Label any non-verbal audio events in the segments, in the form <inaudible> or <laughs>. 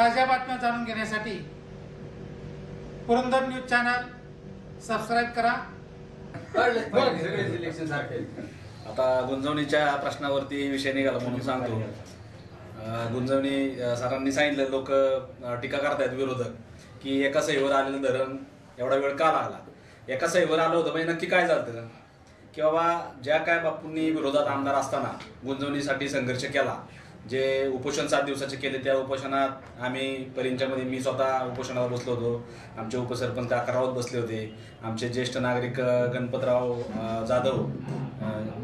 ताज्या बातम्या जाणून घेण्यासाठी पुरंदर न्यूज चॅनल सबस्क्राईब करा. आता गुंजवणीच्या प्रश्नावरती विषय निघाला म्हणून सांगतो. अं, गुंजवणी अं, सरांनी सांगितलं लोक टीका करतायत विरोधक की एका सहीवर आलेलं धरण एवढा वेळ का लागला? एका सहीवर आलं होतं म्हणजे नक्की काय झालं की बाबा ज्या काय बापूंनी विरोधात आमदार असताना गुंजवणीसाठी संघर्ष केला जे उपोषण सात दिवसाचे केले त्या उपोषणात आम्ही परींच्यामध्ये मी स्वतः उपोषणावर बसलो होतो. आमचे उपसरपंच अकरावत बसले होते. आमचे ज्येष्ठ नागरिक गणपतराव जाधव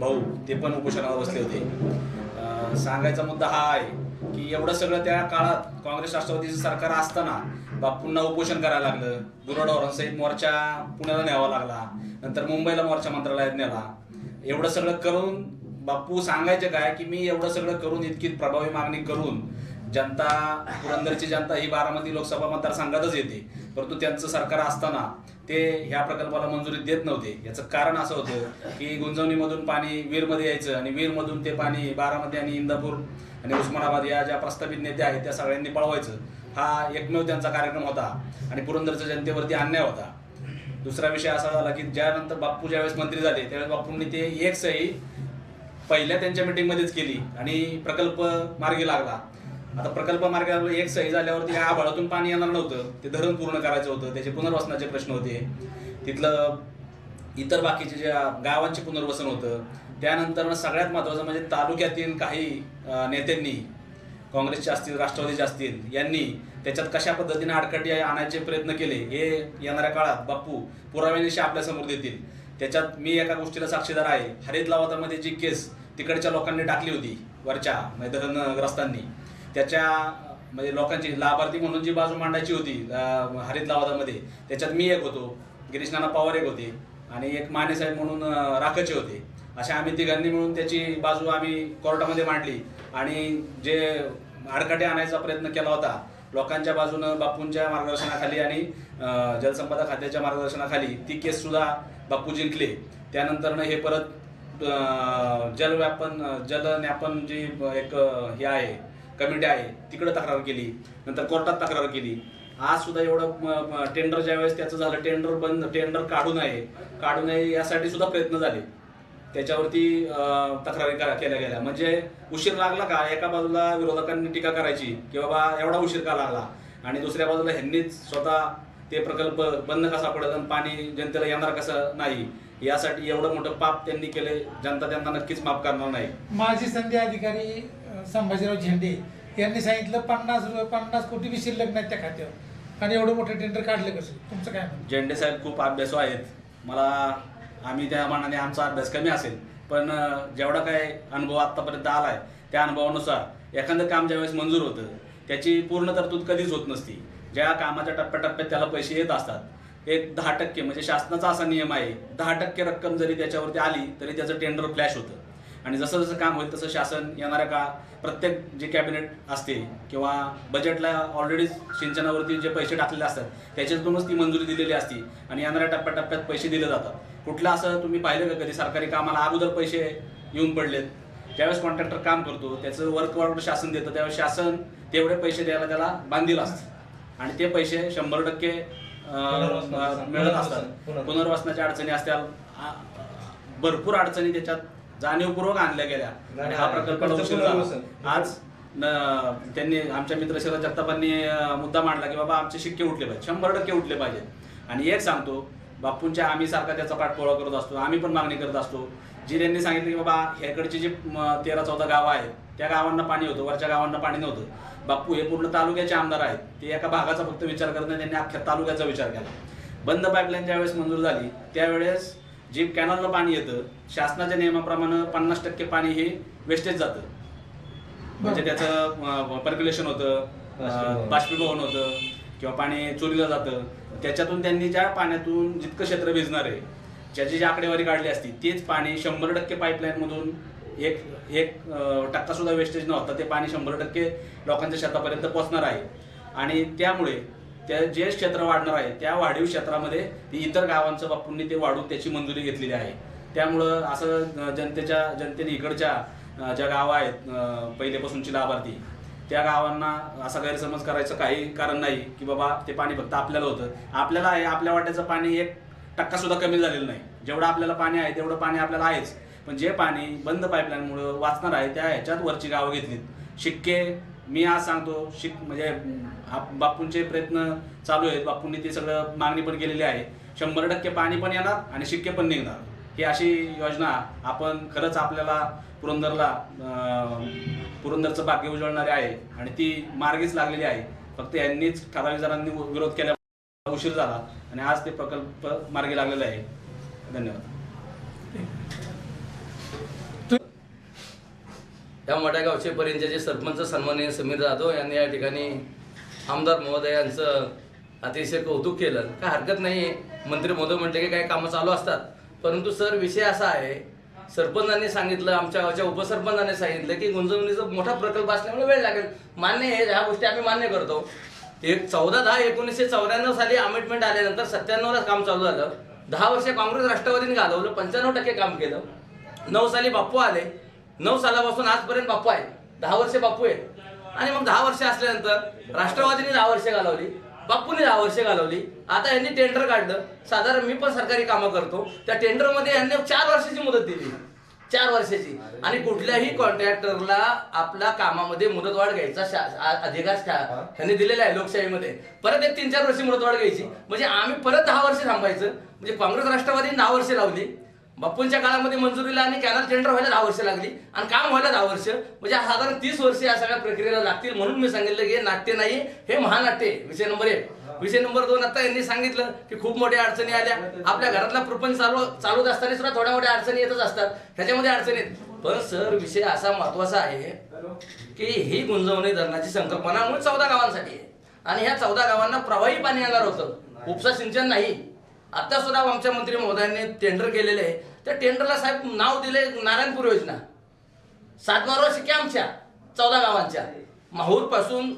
भाऊ ते पण उपोषणावर बसले होते. सांगायचा मुद्दा हा आहे की एवढं सगळं त्या काळात काँग्रेस राष्ट्रवादीचं सरकार असताना बापूंना उपोषण करायला लागलं. गुराढोरांसहित मोर्चा पुण्याला न्यावा लागला. नंतर मुंबईला मोर्चा मंत्रालयात नेला. एवढं सगळं करून बाप्पू सांगायचे काय की मी एवढं सगळं करून इतकी प्रभावी मागणी करून जनता पुरंदरची जनता ही बारामती लोकसभा मतदारसंघातच येते. परंतु त्यांचं सरकार असताना ते ह्या प्रकल्पाला मंजुरी देत नव्हते. याचं कारण असं होतं की गुंजवणीमधून पाणी वीरमध्ये यायचं आणि वीरमधून ते पाणी बारामती आणि इंदापूर आणि उस्मानाबाद या ज्या प्रस्तावित नेत्या आहेत त्या सगळ्यांनी पळवायचं. हा एकमेव त्यांचा कार्यक्रम होता आणि पुरंदरच्या जनतेवरती अन्याय होता. दुसरा विषय असा झाला की ज्यानंतर बाप्पू ज्यावेळेस मंत्री झाले त्यावेळेस बाप्पूंनी ते एक सही पहिल्या त्यांच्या मीटिंगमध्येच केली आणि प्रकल्प मार्गी लागला. आता प्रकल्प मार्गावर एक सही झाल्यावरती या आभाळातून पाणी येणार नव्हतं. ते धरण पूर्ण करायचं होतं. त्याचे पुनर्वसनाचे प्रश्न होते. तिथलं इतर बाकीचे ज्या गावांचे पुनर्वसन होतं त्यानंतर सगळ्यात महत्त्वाचं म्हणजे तालुक्यातील काही नेत्यांनी काँग्रेसचे असतील राष्ट्रवादीचे असतील यांनी त्याच्यात कशा पद्धतीने आडकाठी आणायचे प्रयत्न केले हे येणाऱ्या काळात बाप्पू पुराव्यानिशी आपल्यासमोर देतील. त्याच्यात मी एका गोष्टीला साक्षीदार आहे. हरित लवादामध्ये जी केस तिकडच्या लोकांनी टाकली होती वरच्या म्हणजे धरणग्रस्तांनी त्याच्या म्हणजे लोकांची लाभार्थी म्हणून जी बाजू मांडायची होती हरित लवादामध्ये त्याच्यात मी एक होतो गिरीश नाना पवार एक होते आणि एक मानेसाहेब म्हणून राखचे होते. अशा आम्ही तिघांनी मिळून त्याची बाजू आम्ही कोर्टामध्ये मांडली आणि जे आडकाटे आणायचा प्रयत्न केला होता लोकांच्या बाजूनं बापूंच्या मार्गदर्शनाखाली आणि जलसंपदा खात्याच्या मार्गदर्शनाखाली ती केस सुद्धा बापू जिंकले. त्यानंतरनं हे परत जलव्यापन जलन्यापन जी एक हे आहे कमिटी आहे तिकडे तक्रार केली. नंतर कोर्टात तक्रार केली. आज सुद्धा एवढं टेंडर ज्यावेळेस त्याचं झालं टेंडर बंद टेंडर काढू नये काढू नये यासाठी सुद्धा प्रयत्न झाले. त्याच्यावरती तक्रारी करा- केल्या गेल्या. म्हणजे उशीर लागला का? एका बाजूला विरोधकांनी टीका करायची की बाबा एवढा उशीर का लागला? आणि दुसऱ्या बाजूला ह्यांनीच स्वतः ते प्रकल्प बंद कसा पडत आणि पाणी जनतेला येणार कसं नाही? यासाठी एवढं मोठं पाप त्यांनी केले जनता त्यांना नक्कीच माफ करणार नाही. माजी संधी अधिकारी संभाजीराव झेंडे यांनी सांगितलं पन्नास पन्नास कोटी बी शिल्लक नाहीत त्या खात्यावर. आणि एवढं मोठं टेंडर काढलं कसं? तुमचं काय झेंडे साहेब खूप अभ्यासू आहेत. मला आम्ही त्या मानाने आमचा अभ्यास कमी असेल. पण जेवढा काय अनुभव आतापर्यंत आलाय त्या अनुभवानुसार एखादं काम ज्यावेळेस मंजूर होतं त्याची पूर्ण तरतूद कधीच होत नसती. ज्या कामाच्या टप्प्याटप्प्यात त्याला पैसे येत असतात एक दहा टक्के म्हणजे शासनाचा असा नियम आहे दहा टक्के रक्कम जरी त्याच्यावरती आली तरी त्याचं टेंडर फ्लॅश होतं. आणि जसं जसं काम होईल तसं शासन येणाऱ्या का प्रत्येक जे कॅबिनेट असते किंवा बजेटला ऑलरेडी सिंचनावरती जे पैसे टाकलेले असतात त्याच्यातूनच ती मंजुरी दिलेली असती आणि येणाऱ्या टप्प्याटप्प्यात पैसे दिले जातात. कुठलं असं तुम्ही पाहिलं का कधी? सरकारी कामाला अगोदर पैसे येऊन पडलेत. ज्यावेळेस कॉन्ट्रॅक्टर काम करतो त्याचं वर्क ऑर्डर शासन देतं त्यावेळेस शासन तेवढे पैसे द्यायला त्याला बांधील असतं. आणि ते पैसे शंभर टक्के मिळत असतात. पुनर्वसनाच्या अडचणी असत्या आ- भरपूर अडचणी त्याच्यात जाणीवपूर्वक आणल्या गेल्या. आणि हा प्रकल्प आज त्यांनी आमच्या मित्र शरद जगतापांनी मुद्दा मांडला की बाबा आमचे शिक्के उठले पाहिजे शंभर टक्के उठले पाहिजेत. आणि एक सांगतो बापूंच्या आम्ही सारखा त्याचा पाठपुरावा करत असतो. आम्ही पण मागणी करत असतो. जी त्यांनी सांगितलं की बाबा ह्याकडची जी तेरा चौदा गावं आहेत त्या गावांना पाणी होतं वरच्या गावांना पाणी नव्हतं. बापू हे पूर्ण तालुक्याचे आमदार आहेत. ते एका भागाचा फक्त विचार करत नाही त्यांनी अख्ख्या तालुक्याचा विचार केला. बंद पाईपलाईन ज्यावेळेस मंजूर झाली त्यावेळेस जे कॅनलनं पाणी येतं. शासनाच्या नियमाप्रमाणे पन्नास टक्के पाणी हे वेस्टेज जातं. म्हणजे त्याचं पर्क्युलेशन होतं बाष्पीभवन. होतं किंवा पाणी चोरीला जातं. त्याच्यातून त्यांनी ज्या पाण्यातून जितकं क्षेत्र भिजणार आहे ज्याची जी आकडेवारी काढली असती तेच पाणी शंभर टक्के पाईपलाईनमधून एक एक टक्कासुद्धा टक्का सुद्धा वेस्टेज न होता ते पाणी शंभर टक्के लोकांच्या शेतापर्यंत पोहोचणार आहे. आणि त्यामुळे त्या जे क्षेत्र वाढणार आहे त्या वाढीव क्षेत्रामध्ये इतर गावांचं बापूंनी ते वाढून त्याची मंजुरी घेतलेली आहे. त्यामुळं असं जनतेच्या जनतेने इकडच्या ज्या गावं आहेत पहिलेपासूनची लाभार्थी त्या गावांना असा गैरसमज करायचं काही कारण नाही की बाबा ते पाणी फक्त आपल्याला होतं. आपल्याला आहे आपल्या वाट्याचं पाणी एक टक्का सुद्धा कमी झालेलं नाही. जेवढं आपल्याला पाणी आहे तेवढं पाणी आपल्याला आहेच. पण जे पाणी बंद पाईपलाईनमुळं वाचणार आहे त्या ह्याच्यात वरची गावं घेतलीत. शिक्के मी आज सांगतो शिक म्हणजे बापूंचे प्रयत्न चालू आहेत. बापूंनी ते सगळं मागणी पण केलेली आहे. शंभर टक्के पाणी पण येणार आणि शिक्के पण निघणार. ही अशी योजना आपण खरंच आपल्याला पुरंदरला पुरंदरचं भाग्य उजळणारे आहे आणि ती मार्गीच लागलेली आहे. फक्त यांनीच ठराविक जणांनी विरोध केल्या उशीर झाला आणि आज ते प्रकल्प मार्गी लागलेला आहे. धन्यवाद. या मोठ्या गावचे जे सरपंच सन्माननीय समीर जाधव यांनी या ठिकाणी आमदार महोदय यांचं अतिशय कौतुक केलं. काय हरकत नाही मंत्री महोदय म्हटले की काही कामं चालू असतात. परंतु सर विषय असा आहे सरपंचांनी सांगितलं आमच्या गावच्या उपसरपंचांनी सांगितलं की गुंजवणीचा मोठा प्रकल्प असल्यामुळे वेळ लागेल. मान्य हे ह्या गोष्टी आम्ही मान्य करतो. एक चौदा दहा एकोणीसशे चौऱ्याण्णव साली अमेंडमेंट आल्यानंतर सत्त्याण्णवला काम चालू झालं. दहा वर्ष काँग्रेस राष्ट्रवादीने घालवलं पंच्याण्णव टक्के काम केलं. नऊ साली बाप्पू आले. नऊ सालापासून आजपर्यंत बाप्पू आहे दहा वर्ष बाप्पू आहे आणि मग दहा वर्ष असल्यानंतर राष्ट्रवादीने दहा वर्ष घालवली बाप्पूने दहा वर्ष घालवली. आता यांनी टेंडर काढलं. साधारण मी पण सरकारी कामं करतो. त्या टेंडरमध्ये यांनी चार वर्षाची मुदत दिली. चार वर्षाची. आणि कुठल्याही कॉन्ट्रॅक्टरला आपल्या कामामध्ये मुदतवाढ घ्यायचा अधिकार त्यांनी दिलेला आहे लोकशाहीमध्ये. परत एक तीन चार वर्षी मुदतवाढ घ्यायची. म्हणजे आम्ही परत दहा वर्ष थांबायचं. म्हणजे काँग्रेस राष्ट्रवादीने दहा वर्ष लावली. बापूंच्या काळामध्ये मंजुरीला आणि कॅनल टेंडर व्हायला दहा वर्ष लागली. आणि काम व्हायला दहा वर्ष. म्हणजे साधारण तीस वर्ष या सगळ्या प्रक्रियेला लागतील म्हणून मी सांगितलं की हे नाट्य नाही हे महानाट्य विषय नंबर एक. विषय नंबर दोन आता यांनी सांगितलं की खूप मोठ्या अडचणी आल्या. आपल्या घरातला प्रपंच चालू चालूच असताना सुद्धा थोड्या मोठ्या अडचणी येतच असतात. त्याच्यामध्ये अडचणी पण सर विषय असा महत्त्वाचा आहे की ही गुंजवणी धरणाची संकल्पना मूळ चौदा गावांसाठी आहे. आणि ह्या चौदा गावांना प्रवाही पाणी येणार होतं. उपसा सिंचन नाही. आता सुद्धा आमच्या मंत्री महोदयांनी टेंडर केलेले आहे त्या टेंडरला साहेब नाव दिले नारायणपूर योजना सातबारा शिक्के आमच्या चौदा गावांच्या माहूरपासून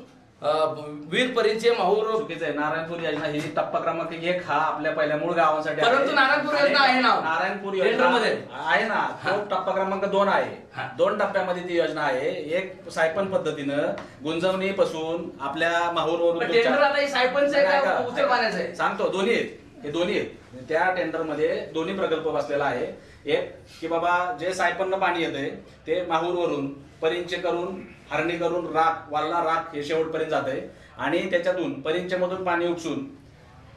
वीर पर्यंतचे माहूर चुकीचं आहे नारायणपूर योजना ही टप्पा क्रमांक एक हा आपल्या पहिल्या मूळ गावांसाठी आहे. परंतु नारायणपूर योजना आहे ना. नारायणपूर टेंडरमध्ये. योजना आहे ना. तो टप्पा क्रमांक दोन हा. आहे दोन टप्प्यामध्ये ती योजना आहे एक सायपन पद्धतीनं गुंजवणी पासून आपल्या माहूर टेंडर आता हे सायपनचं आहे का उचल पाण्याचं आहे सांगतो दोन्ही आहेत हे दोन्ही आहेत. त्या टेंडरमध्ये दोन्ही प्रकल्प बसलेला आहे. एक की बाबा जे सायपन्न पाणी येते ते माहूरवरून परिंचे करून हरणी करून राख वाल्ला राख हे शेवटपर्यंत जाते आणि त्याच्यातून परिंचेमधून पाणी उपसून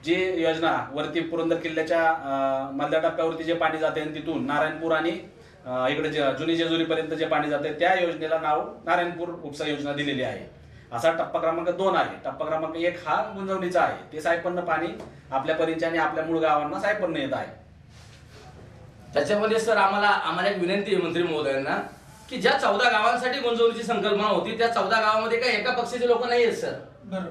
जी योजना वरती पुरंदर किल्ल्याच्या मधल्या टप्प्यावरती जे पाणी जाते आणि तिथून नारायणपूर आणि इकडे जे जुनी जेजुरीपर्यंत जे पाणी जाते त्या योजनेला नाव नारायणपूर उपसा योजना दिलेली आहे. असा टप्पा क्रमांक दोन आहे. टप्पा क्रमांक एक हा गुंजवणीचा आहे. ते सायपन्न पाणी आपल्या परींच्या आणि आपल्या मूळ गावांना सायपन्न येत आहे. त्याच्यामध्ये सर आम्हाला आम्हाला एक विनंती आहे मंत्री महोदयांना की ज्या चौदा गावांसाठी गुंजवणुकीची संकल्पना होती त्या चौदा गावामध्ये काही एका पक्षाचे लोक नाही आहेत सर.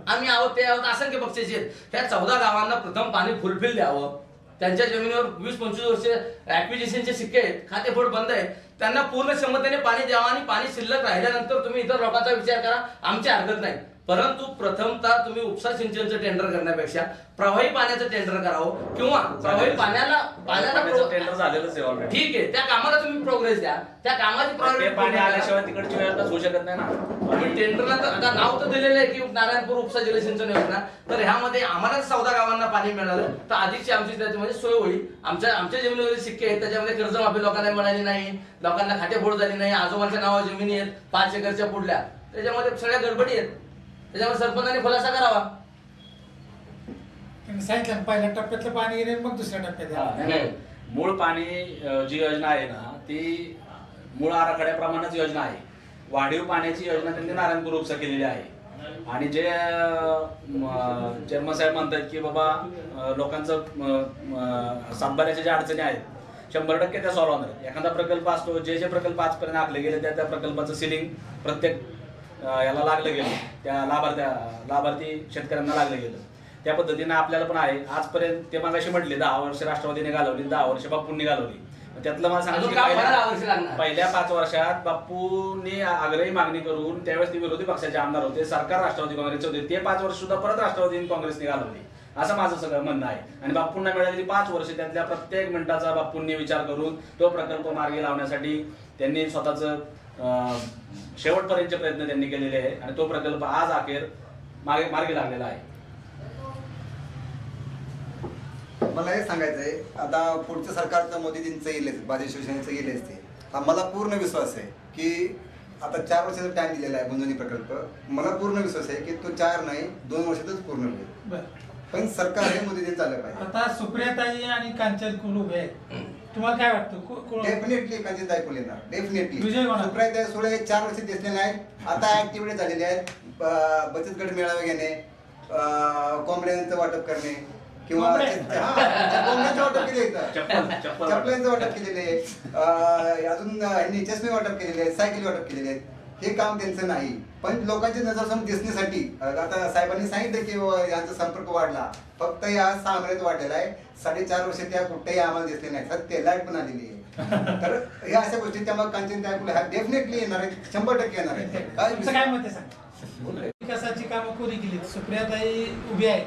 आम्ही आहोत ते आहोत असंख्य पक्षाचे आहेत. त्या चौदा गावांना प्रथम पाणी फुलफिल द्यावं. त्यांच्या जमिनीवर वीस पंचवीस वर्ष ऍक्विजिशनचे सिक्के आहेत. खातेफोड बंद आहे त्यांना पूर्ण क्षमतेने पाणी द्यावा आणि पाणी शिल्लक राहिल्यानंतर तुम्ही इतर लोकांचा विचार करा. आमची हरकत नाही. परंतु प्रथमतः तुम्ही उपसा सिंचनचं टेंडर करण्यापेक्षा प्रवाही पाण्याचं टेंडर करावं किंवा प्रवाही पाण्याला पाण्याला टेंडर झालेलंच आहे ऑलरेडी ठीक आहे त्या कामाला तुम्ही प्रोग्रेस द्या. त्या कामाची ते पाणी. आल्याशिवाय तिकडची योजना होऊ शकत नाही ना. टेंडरला तर आता नाव तर दिलेलं आहे की नारायणपूर उपसा जलसिंचन योजना. तर ह्यामध्ये आम्हाला चौदा गावांना पाणी मिळालं. तर आधीची आमची त्याच्यामध्ये सोय होईल. आमच्या आमच्या जमिनीवर सिक्के आहेत. त्याच्यामध्ये कर्जमाफी लोकांना मिळाली नाही. लोकांना खातेफोड झाली नाही. आजोबांच्या नावावर जमिनी आहेत. पाच एकरच्या पुढल्या. त्याच्यामध्ये सगळ्या गडबडी आहेत. त्याच्यामुळे सरपंचांनी खुलासा करावा त्यांनी सांगितलं ना, पहिल्या टप्प्यातलं पाणी येईल मग दुसऱ्या टप्प्यात हा, येईल. नाही, नाही. मूळ पाणी अं, जी योजना आहे ना ती मूळ आराखड्याप्रमाणेच योजना आहे वाढीव पाण्याची योजना त्यांनी नारायणपूर उपसा केलेली आहे आणि जे चेअरमन साहेब म्हणतात की बाबा अं, लोकांचं म, म, सातबाऱ्याच्या ज्या अडचणी आहेत शंभर टक्के त्या सॉल्व्ह होणार आहेत. एखादा प्रकल्प असतो जे जे प्रकल्प आजपर्यंत आखले गेले त्या त्या प्रकल्पाचं सिलिंग प्रत्येक अं, याला लागलं गेलं. त्या लाभार्थ्या लाभार्थी शेतकऱ्यांना लागलं गेलं. त्या पद्धतीने आपल्याला पण आहे. आजपर्यंत ते मागाशी म्हटले दहा वर्ष राष्ट्रवादीने घालवली दहा वर्ष बापूंनी घालवली. त्यातलं मला सांगितलं पहिल्या पाच वर्षात बापूंनी आग्रही मागणी करून त्यावेळेस ते विरोधी पक्षाचे आमदार होते सरकार राष्ट्रवादी काँग्रेसचे होते. ते पाच वर्ष सुद्धा परत राष्ट्रवादी काँग्रेसने घालवली. असं माझं सगळं म्हणणं आहे. आणि बापूंना मिळालेली पाच वर्ष त्यातल्या प्रत्येक मिनिटाचा बापूंनी विचार करून तो प्रकल्प मार्गी लावण्यासाठी त्यांनी स्वतःच शेवटपर्यंतचे प्रयत्न त्यांनी केलेले आहे आणि तो प्रकल्प आज अखेर मागे मार्गी लागलेला आहे. मला हे सांगायचं आहे आता पुढचं सरकार तर मोदीजींचं येईलच भाजप शिवसेनेचं येईलच ते हा मला पूर्ण विश्वास आहे की आता चार वर्षाचा टाइम दिलेला आहे गुंजवणी प्रकल्प. मला पूर्ण विश्वास आहे की तो चार नाही दोन वर्षातच पूर्ण होईल. पण सरकार हे मोदीजी चाललं पाहिजे. आता सुप्रियाताई आणि कांचन कुल उभे आहेत तुम्हाला काय वाटतं? को- को- डेफिनेटली कांचन ऐकून येणार? डेफिनेटली विजय होणार. सुप्रिया सोळे चार वर्ष दिसले नाहीत. आता <laughs> ऍक्टिव्हिटी झालेल्या आहेत. ब- बचत गट मेळावे घेणे अं, कोंबड्यांचं वाटप करणे किंवा कोंबड्या? हा, कोंबड्यांचं वाटप केले इथं. चप्पल चप्पल चपल्यांचं वाटप. केलेले आहे अं, अजून यांनी चष्मे वाटप केलेले आहेत सायकल वाटप केलेले आहेत. हे काम त्यांचं नाही. पण लोकांची नजर समोर दिसण्यासाठी आता साहेबांनी सांगितलं की यांचा संपर्क वाढला. फक्त या सहा महिन्यात वाढलेला आहे. साडेचार वर्ष त्या कुठेही आम्हाला दिसले नाही सत्य लाइट पण आलेली आहे. <laughs> तर या अशा गोष्टी त्यामुळे कांचन हा डेफिनेटली येणार आहे शंभर टक्के येणार आहे काय मत आहे सांग विकासाची कामं कोणी केली? सुप्रियाताई उभी आहेत.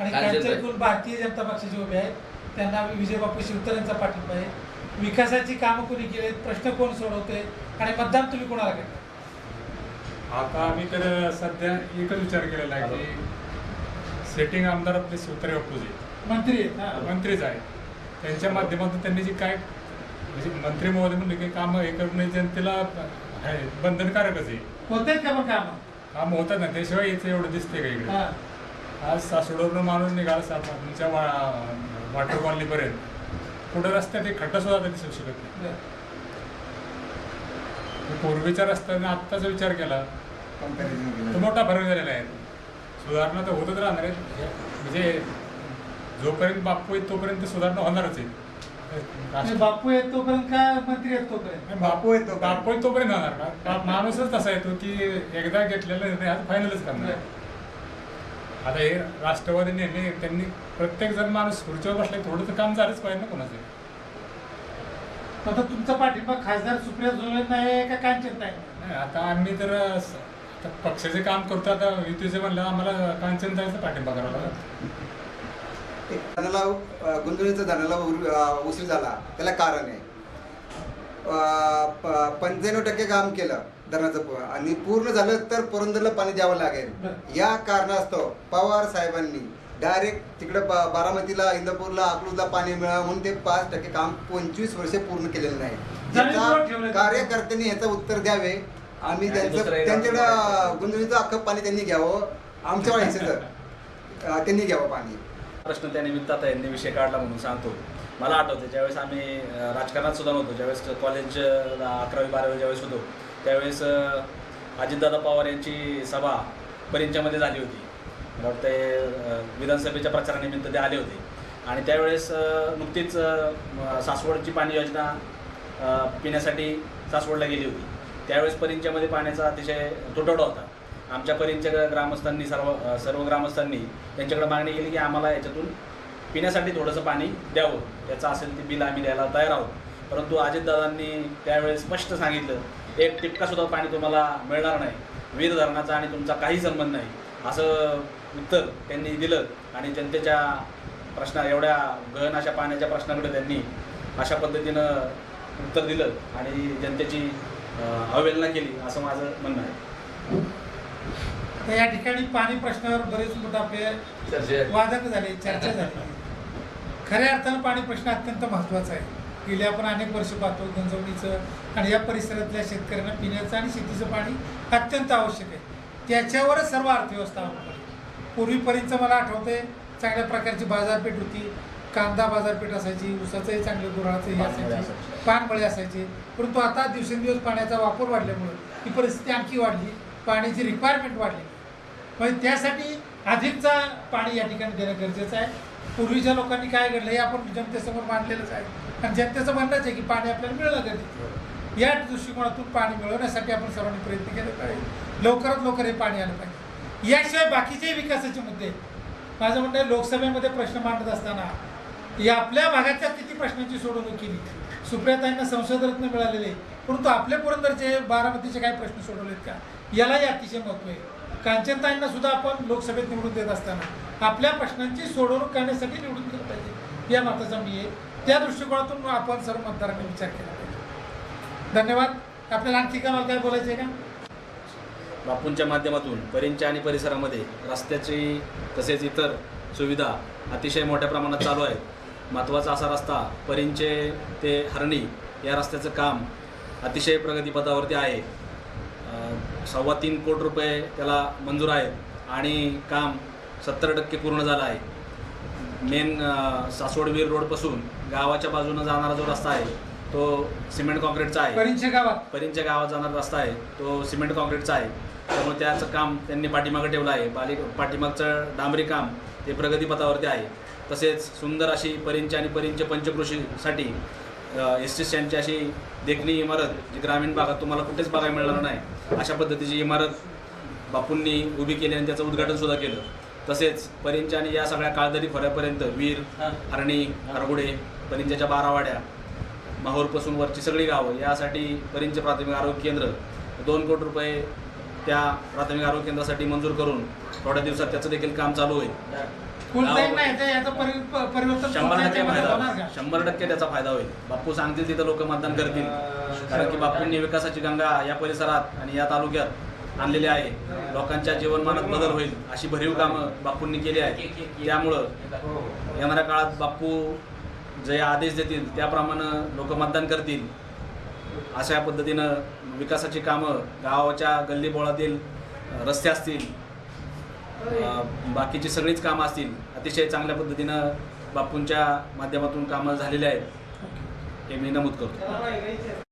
आणि. कांचन कुल भारतीय जनता पक्षाचे उभे आहेत. त्यांना विजय बापू शिवतरेंचा पाठिंबा आहे. विकासाची कामं कोणी केली? प्रश्न कोण सोडवते आणि मतदान तुम्ही कोणाला करता? आता आम्ही तर सध्या एकच विचार केलेला आहे की सेटिंग आमदार आपले शिवतारे बापूजी मंत्री आहेत. मंत्रीच आहे त्यांच्या माध्यमातून त्यांनी जी काय म्हणजे मंत्री महोदय म्हणले की कामं हे करणं जनतेला आहे बंधनकारकच आहे. होतेच का पण कामं? काम होतात ना त्याशिवाय इथे एवढं दिसते का इकडे. आज सासवडवरून माणूस निघाला साप तुमच्या वा वाटर कॉलनीपर्यंत. कुठं रस्त्यात एक खड्डा सुद्धा दिसू शकत नाही. पूर्वीच्या रस्त्याने आत्ताचा विचार केला. Comparison केलं. तो मोठा फरक झालेला आहे. सुधारणा तर होतच राहणार आहे. म्हणजे जोपर्यंत बापू आहे तोपर्यंत सुधारणा होणारच आहे. बापू आहेत तोपर्यंत का मंत्री आहेत तोपर्यंत? बापू तोपर्यंत. बापू आहे तोपर्यंत होणार. बा- माणूसच तसा येतो की एकदा घेतलेला निर्णय आज फायनलच करणार. आता हे राष्ट्रवादी निर्णय त्यांनी प्रत्येक जण माणूस खुर्चीवर बसला थोडंसं काम झालंच पाहिजे ना कोणाचं. आता तुमचा पाठिंबा खासदार सुप्रिया सुळेंना आहे का कांचन नाही नाही आता आम्ही तर स- आता पक्षाचे काम करतो आता युतीचे म्हणलं आम्हाला कांचनताईचा पाठिंबा करावा लागला. एक धनाला अं, गुंतवणुकीचा धनाला उर- अं, उशीर झाला. त्याला कारण आहे. पंच्याण्णव टक्के काम केलं धरणाचं प- आणि पूर्ण झालं तर पुरंदरला पाणी द्यावं लागेल. बरं. या कारणास्तव पवार साहेबांनी डायरेक्ट तिकडे ब- बारामतीला इंदापूरला अकलूजला पाणी मिळावं म्हणून ते पाच टक्के काम पंचवीस वर्ष पूर्ण केलेलं नाही. याचा. कार्यकर्त्यांनी याचं उत्तर द्यावे. आम्ही आणि त्यांचं त्यांच्याकडे गुंतवणुकीचं अख्खं पाणी त्यांनी घ्यावं. आमच्या अं, त्यांनी घ्यावं पाणी. प्रश्न त्या निमित्तात यांनी विषय काढला म्हणून सांगतो. मला आठवतं ज्यावेळेस आम्ही राजकारणात सुद्धा नव्हतो ज्यावेळेस कॉलेज अकरावी बारावी ज्यावेळेस होतो त्यावेळेस अजितदादा पवार यांची सभा परिंच्यामध्ये झाली होती. मला वाटतं विधानसभेच्या प्रचारानिमित्त ते आले होते. आणि त्यावेळेस नुकतीच सासवडची पाणी योजना पिण्यासाठी सासवडला गेली होती. त्यावेळेस परिंच्यामध्ये पाण्याचा अतिशय तुटवडा होता. आमच्या परिंच्या ग्रामस्थांनी सर्व सर्व ग्रामस्थांनी त्यांच्याकडे मागणी केली की आम्हाला याच्यातून पिण्यासाठी थोडंसं पाणी द्यावं. त्याचं असेल ते बिल आम्ही द्यायला तयार आहोत. परंतु अजितदादांनी त्यावेळेस स्पष्ट सांगितलं एक टिपकासुद्धा पाणी तुम्हाला मिळणार नाही. वीर धरणाचा आणि तुमचा काही संबंध नाही. असं उत्तर त्यांनी दिलं आणि जनतेच्या प्रश्न एवढ्या गहन अशा पाण्याच्या प्रश्नाकडे त्यांनी अशा पद्धतीनं उत्तर दिलं आणि जनतेची अवहेलना केली असं माझं म्हणणं आहे. तर या ठिकाणी पाणी प्रश्नावर बरेच मोठे आपले चर्चा वादक झाले चर्चा झाली. खऱ्या अर्थानं पाणी प्रश्न अत्यंत महत्त्वाचा आहे. गेले आपण अनेक वर्ष पाहतो गंजवणीचं आणि या परिसरातल्या शेतकऱ्यांना पिण्याचं आणि शेतीचं पाणी अत्यंत आवश्यक आहे. त्याच्यावरच सर्व अर्थव्यवस्था पूर्वीपर्यंत मला आठवते चांगल्या प्रकारची बाजारपेठ होती. कांदा बाजारपेठ असायची ऊसाचंही चांगलं गुराळाचंही असायची. पानमळे असायचे. परंतु आता दिवसेंदिवस पाण्याचा वापर वाढल्यामुळं ही परिस्थिती आणखी वाढली पाण्याची रिक्वायरमेंट वाढली. म्हणजे त्यासाठी अधिकचा पाणी या ठिकाणी देणं गरजेचं आहे. पूर्वीच्या लोकांनी काय घडलं हे आपण जनतेसमोर मांडलेलंच आहे. आणि जनतेचं म्हणणंच आहे की पाणी आपल्याला मिळणं गरजेचं या दृष्टिकोनातून पाणी मिळवण्यासाठी आपण सर्वांनी प्रयत्न केले पाहिजे. लवकरात लवकर हे पाणी आलं पाहिजे. याशिवाय बाकीचे विकासाचे मुद्दे माझं म्हणणं आहे लोकसभेमध्ये प्रश्न मांडत असताना या आपल्या भागाच्या किती प्रश्नांची सोडवणूक केली. सुप्रियाताईंना संसदरत्न मिळालेले. परंतु आपल्या पुरंदरचे बारामतीचे काही प्रश्न सोडवलेत का? यालाही अतिशय महत्त्व आहे. कांचनताईंना सुद्धा आपण लोकसभेत निवडून देत असताना आपल्या प्रश्नांची सोडवणूक करण्यासाठी निवडून दिलं पाहिजे. या मताचा मी आहे त्या दृष्टिकोनातून आपण सर्व मतदारांनी विचार केला पाहिजे. धन्यवाद. आपल्याला आणखी कोणाला काय बोलायचं आहे का? बापूंच्या माध्यमातून परिंच्या आणि परिसरामध्ये रस्त्याची तसेच इतर सुविधा अतिशय मोठ्या प्रमाणात चालू आहेत. महत्त्वाचा असा रस्ता परिंचे ते हरणी या रस्त्याचं काम अतिशय प्रगतीपथावरती आहे. सव्वा तीन कोटी रुपये त्याला मंजूर आहेत आणि काम सत्तर टक्के पूर्ण झालं आहे. मेन सासवडवीर रोडपासून गावाच्या बाजूनं जाणारा जो रस्ता आहे तो सिमेंट कॉन्क्रीटचा आहे. परिंचे गावात? परिंच्या गावात जाणारा रस्ता आहे तो सिमेंट कॉन्क्रीटचा आहे. त्यामुळे त्याचं काम त्यांनी पाठीमागं ठेवलं आहे. पाली पाठीमागचं डांबरी काम ते प्रगतीपथावरती आहे. तसेच सुंदर अशी परिंचे आणि परिंचे पंचकृषीसाठी एस टी स्टँडची अशी देखणी इमारत जी ग्रामीण भागात तुम्हाला कुठेच बघायला मिळणार नाही अशा पद्धतीची इमारत बापूंनी उभी केली आणि त्याचं उद्घाटन सुद्धा केलं. तसेच परिंच्या आणि या सगळ्या काळदरी खोऱ्यापर्यंत वीर हरणी हरगुडे परिंच्याच्या बारा वाड्या माहूरपासून वरची सगळी गावं यासाठी परिंचे प्राथमिक आरोग्य केंद्र दोन कोटी रुपये त्या प्राथमिक आरोग्य केंद्रासाठी मंजूर करून थोड्या दिवसात त्याचं देखील काम चालू होईल. शंभर टक्के फायदा शंभर टक्के त्याचा फायदा होईल. बापू सांगतील तिथं लोक मतदान करतील. कारण की बापूंनी विकासाची गंगा या परिसरात आणि या तालुक्यात आणलेली आहे. लोकांच्या जीवनमानात बदल होईल अशी भरीव कामं बापूंनी केली आहे त्यामुळं येणाऱ्या काळात बापू जे आदेश देतील त्याप्रमाणे लोक मतदान करतील. अशा पद्धतीनं विकासाची कामं गावाच्या गल्लीबोळातील रस्ते असतील बाकीची सगळीच कामं असतील अतिशय चांगल्या पद्धतीनं बापूंच्या माध्यमातून कामं झालेली आहेत हे मी नमूद करतो.